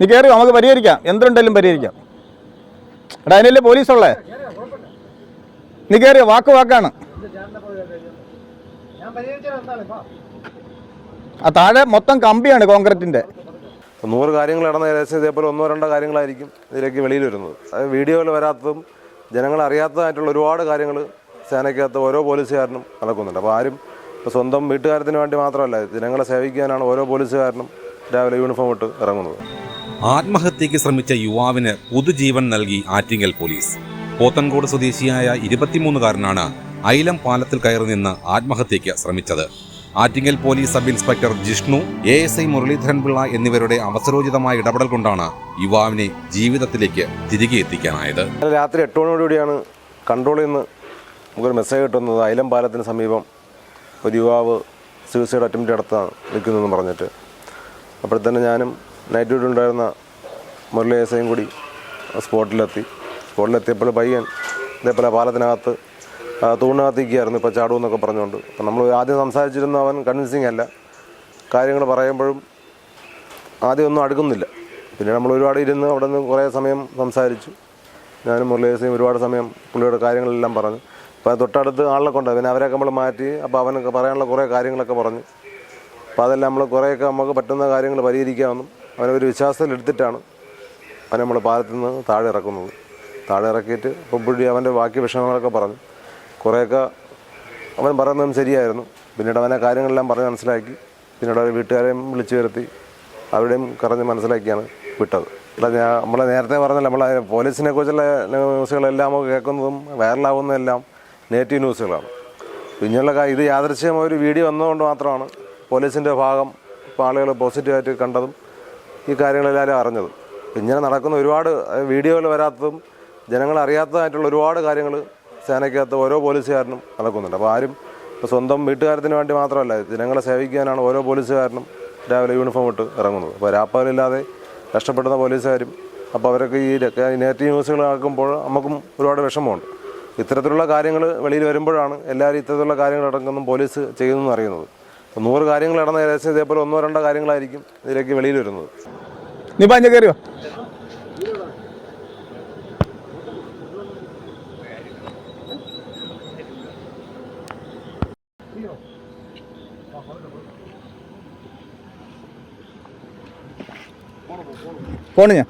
നീ കയറി നമുക്ക് പരിഹരിക്കാം. എന്തുണ്ടെങ്കിലും പരിഹരിക്കാം. എടാ അതിനല്ലേ പോലീസുള്ളേ? നീ കയറിയോ വാക്ക് വാക്കാണ്. ആ താഴെ മൊത്തം കമ്പിയാണ് കോൺക്രീറ്റിന്റെ. നൂറ് കാര്യങ്ങൾ നടന്ന ഏകദേശം ഇതേപോലെ ഒന്നോ രണ്ടോ കാര്യങ്ങളായിരിക്കും ഇതിലേക്ക് വെളിയിൽ വരുന്നത്. അത് വീഡിയോയിൽ വരാത്തതും ജനങ്ങൾ അറിയാത്തതായിട്ടുള്ള ഒരുപാട് കാര്യങ്ങൾ സേനയ്ക്കകത്ത് ഓരോ പോലീസുകാരനും നടക്കുന്നുണ്ട്. അപ്പോൾ ആരും ഇപ്പോൾ സ്വന്തം വീട്ടുകാരത്തിന് വേണ്ടി മാത്രമല്ല ജനങ്ങളെ സേവിക്കാനാണ് ഓരോ പോലീസുകാരനും രാവിലെ യൂണിഫോം ഇട്ട് ഇറങ്ങുന്നത്. ആത്മഹത്യയ്ക്ക് ശ്രമിച്ച യുവാവിന് പുതുജീവൻ നൽകി ആറ്റിങ്ങൽ പോലീസ്. പോത്തൻകോട് സ്വദേശിയായ ഇരുപത്തിമൂന്നുകാരനാണ് ഐലം പാലത്തിൽ കയറി നിന്ന് ആത്മഹത്യയ്ക്ക് ശ്രമിച്ചത്. Attingal police sub inspector Jishnu A S I Muraleedharan Pillai എന്നിവരുടെ അവസരോചിതമായ ഇടപെടൽ കൊണ്ടാണ് യുവാവിനെ ജീവിതത്തിലേക്ക് തിരികെ എത്തിക്കാനായത്. രാത്രി എട്ട് മണിയോടുകൂടിയാണ് കൺട്രോളിൽ നിന്ന് നമുക്കൊരു മെസ്സേജ് കിട്ടുന്നത്. ഐലം പാലത്തിന് സമീപം ഒരു യുവാവ് സൂയിസൈഡ് അറ്റംപ്റ്റ് നടത്താൻ നിൽക്കുന്നതെന്ന് പറഞ്ഞിട്ട്. അപ്പോഴത്തന്നെ ഞാനും നൈറ്റ് ഡ്യൂട്ടി ഉണ്ടായിരുന്ന മുരളി എസ് ഐയും കൂടി സ്പോട്ടിലെത്തി. സ്പോട്ടിലെത്തിയപ്പോൾ പയ്യൻ ഇതേപോലെ പാലത്തിനകത്ത് തൂണിനകത്തേക്കായിരുന്നു ഇപ്പോൾ ചാടുമെന്നൊക്കെ പറഞ്ഞുകൊണ്ട്. അപ്പം നമ്മൾ ആദ്യം സംസാരിച്ചിരുന്ന അവൻ കൺവിൻസിങ് അല്ല. കാര്യങ്ങൾ പറയുമ്പോഴും ആദ്യം ഒന്നും അടുക്കുന്നില്ല. പിന്നെ നമ്മൾ ഒരുപാട് ഇരുന്ന് അവിടെ നിന്ന് കുറേ സമയം സംസാരിച്ചു. ഞാനും മുരളീസയും ഒരുപാട് സമയം പുള്ളിയുടെ കാര്യങ്ങളെല്ലാം പറഞ്ഞു. അപ്പോൾ തൊട്ടടുത്ത് ആളിനെ കൊണ്ട് പിന്നെ അവരെയൊക്കെ നമ്മൾ മാറ്റി അപ്പോൾ അവനൊക്കെ പറയാനുള്ള കുറേ കാര്യങ്ങളൊക്കെ പറഞ്ഞു. അപ്പോൾ അതെല്ലാം നമ്മൾ കുറേയൊക്കെ നമുക്ക് പറ്റുന്ന കാര്യങ്ങൾ പരിഹരിക്കാമെന്നും അവനൊരു ഒരു വിശ്വാസത്തിലെടുത്തിട്ടാണ് അവനെ നമ്മൾ പാലത്തിൽ നിന്ന് താഴെ ഇറക്കുന്നത്. താഴെ ഇറക്കിയിട്ട് പുള്ളി അവന്റെ ബാക്കി വിഷമങ്ങളൊക്കെ പറഞ്ഞു. കുറേയൊക്കെ അവൻ പറയുന്നതും ശരിയായിരുന്നു. പിന്നീട് അവനെ കാര്യങ്ങളെല്ലാം പറഞ്ഞ് മനസ്സിലാക്കി. പിന്നീട് അവരെ വീട്ടുകാരെയും വിളിച്ചു വരുത്തി. അവരുടെയും കറഞ്ഞ് മനസ്സിലാക്കിയാണ് വിട്ടത്. അല്ല ഞാൻ നമ്മൾ നേരത്തെ പറഞ്ഞല്ലോ നമ്മൾ പോലീസിനെ കുറിച്ചുള്ള ന്യൂസുകളെല്ലാം നമുക്ക് കേൾക്കുന്നതും വൈറലാവുന്നതെല്ലാം നെഗറ്റീവ് ന്യൂസുകളാണ്. പിന്നെയുള്ള ഇത് യാദൃശ്യമായ ഒരു വീഡിയോ വന്നതുകൊണ്ട് മാത്രമാണ് പോലീസിന്റെ ഭാഗം ആളുകൾ പോസിറ്റീവായിട്ട് കണ്ടതും ഈ കാര്യങ്ങളെല്ലാവരും അറിഞ്ഞത്. ഇങ്ങനെ നടക്കുന്ന ഒരുപാട് വീഡിയോയിൽ വരാത്തതും ജനങ്ങൾ അറിയാത്തതായിട്ടുള്ള ഒരുപാട് കാര്യങ്ങൾ സേനയ്ക്കകത്ത് ഓരോ പോലീസുകാരനും നടക്കുന്നുണ്ട്. അപ്പോൾ ആരും ഇപ്പോൾ സ്വന്തം വീട്ടുകാരത്തിന് വേണ്ടി മാത്രമല്ല ജനങ്ങളെ സേവിക്കാനാണ് ഓരോ പോലീസുകാരനും രാവിലെ യൂണിഫോം ഇട്ട് ഇറങ്ങുന്നത്. അപ്പോൾ രാപ്പകലില്ലാതെ കഷ്ടപ്പെടുന്ന പോലീസുകാരും അപ്പോൾ അവരൊക്കെ ഈ നെഗറ്റീവ് ന്യൂസുകൾ ആക്കുമ്പോൾ നമുക്കും ഒരുപാട് വിഷമമുണ്ട്. ഇത്തരത്തിലുള്ള കാര്യങ്ങൾ വെളിയിൽ വരുമ്പോഴാണ് എല്ലാവരും ഇത്തരത്തിലുള്ള കാര്യങ്ങൾ അടങ്ങുന്നതും പോലീസ് ചെയ്യുന്നതെന്ന് അറിയുന്നത്. നൂറ് കാര്യങ്ങൾ നടന്ന ഏകദേശം ഇതേപോലെ ഒന്നോ രണ്ടോ കാര്യങ്ങളായിരിക്കും ഇതിലേക്ക് വെളിയിൽ വരുന്നത്. നീ പഞ്ഞ കയറിയോ? പോണ് ഞാൻ.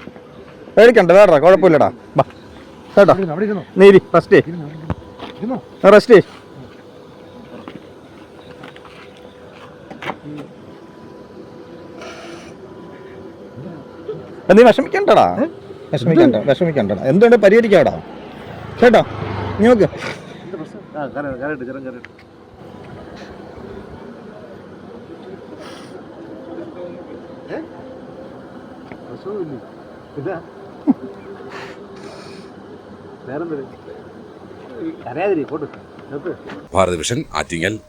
പേടിക്കണ്ട വേറെടാ കുഴപ്പമില്ലടാ. ബാ. കേട്ടോ? നീരി റെസ്റ്റ് നീ വിഷമിക്കണ്ടടാ. വിഷമിക്കണ്ട വിഷമിക്കണ്ടടാ. എന്തുകൊണ്ട് പരിഹരിക്കാടാ? കേട്ടോ? നീ നോക്ക്. ഭാരത് വിഷൻ ആറ്റിങ്ങൽ